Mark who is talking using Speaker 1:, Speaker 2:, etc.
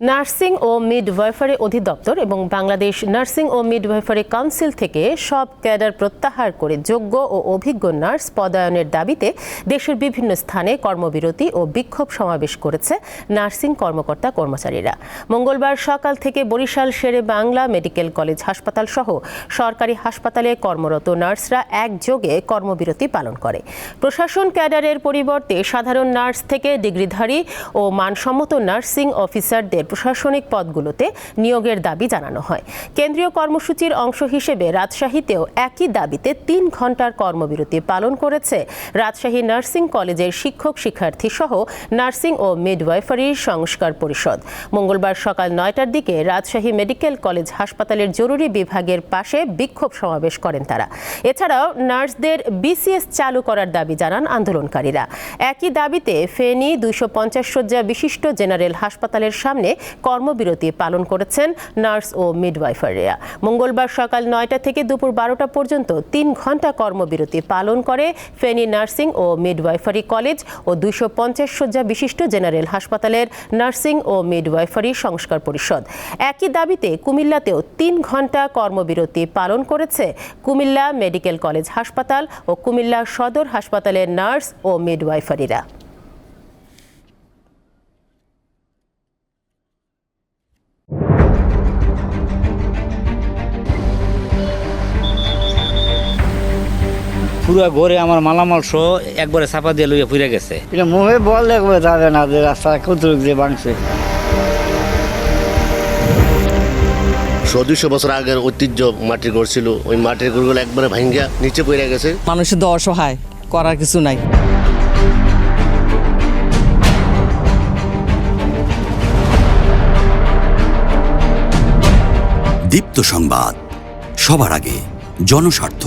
Speaker 1: Nursing ও midwifery অধিদপ্তর এবং বাংলাদেশ নার্সিং ও মিডওয়াইফারি কাউন্সিল থেকে সব ক্যাডার প্রত্যাহার করে যোগ্য ও অভিজ্ঞ নার্স পদায়নের দাবিতে দেশের বিভিন্ন স্থানে কর্মবিরতি ও বিক্ষোভ সমাবেশ করেছে নার্সিং কর্মকর্তা কর্মচারীরা। মঙ্গলবার সকাল থেকে বরিশাল শেরে বাংলা মেডিকেল কলেজ হাসপাতাল সহ সরকারি হাসপাতালে কর্মরত নার্সরা একযোগে কর্মবিরতি পালন করে। প্রশাসন ক্যাডারের পরিবর্তে সাধারণ নার্স থেকে ডিগ্রিধারী ও মানসম্মত নার্সিং অফিসারদের প্রশাসনিক পদগুলোতে নিয়োগের দাবি জানানো হয়। কেন্দ্রীয় কর্মসূচির অংশ হিসেবে রাজশাহীতেও একই দাবিতে তিন ঘণ্টার কর্মবিরতি পালন করেছে রাজশাহী নার্সিং কলেজের শিক্ষক শিক্ষার্থী সহ নার্সিং ও মিডওয়াইফারি সংস্কার পরিষদ। মঙ্গলবার সকাল নয়টার দিকে রাজশাহী মেডিকেল কলেজ হাসপাতালের জরুরি বিভাগের পাশে বিক্ষোভ সমাবেশ করেন তারা। এছাড়াও নার্সদের বিসিএস চালু করার দাবি জানান আন্দোলনকারীরা। একই দাবিতে ফেনী দুইশো পঞ্চাশ শয্যা বিশিষ্ট জেনারেল হাসপাতালের সামনে কর্মবিরতি পালন করেছেন নার্স ও মিডওয়াইফাররা। মঙ্গলবার সকাল নয়টা থেকে দুপুর বারোটা পর্যন্ত তিন ঘণ্টা কর্মবিরতি পালন করে ফেনী নার্সিং ও মিডওয়াইফারি কলেজ ও দুইশো পঞ্চাশ শয্যা বিশিষ্ট জেনারেল হাসপাতালের নার্সিং ও মিডওয়াইফারি সংস্কার পরিষদ। একই দাবিতে কুমিল্লাতেও তিন ঘণ্টা কর্মবিরতি পালন করেছে কুমিল্লা মেডিকেল কলেজ হাসপাতাল ও কুমিল্লা সদর হাসপাতালের নার্স ও মিডওয়াইফারিরা।
Speaker 2: পুরো ঘরে আমার মালামাল সহ একবারে চাপা দিয়ে লইয়া ফুরে গেছে।
Speaker 3: এটা মুখে বল দেখবে যাবে না যে রাস্তা কতটুক যে বাংছে
Speaker 4: দুইশো বছর আগের ঐতিহ্য মাটির ঘর ছিল ওই মাটির ঘরগুলো একবারে ভাঙ্গা নিচে পড়ে গেছে।
Speaker 5: মানুষের তো অসহায় করার কিছু নাই।
Speaker 6: দীপ্ত সংবাদ সবার আগে জনস্বার্থ।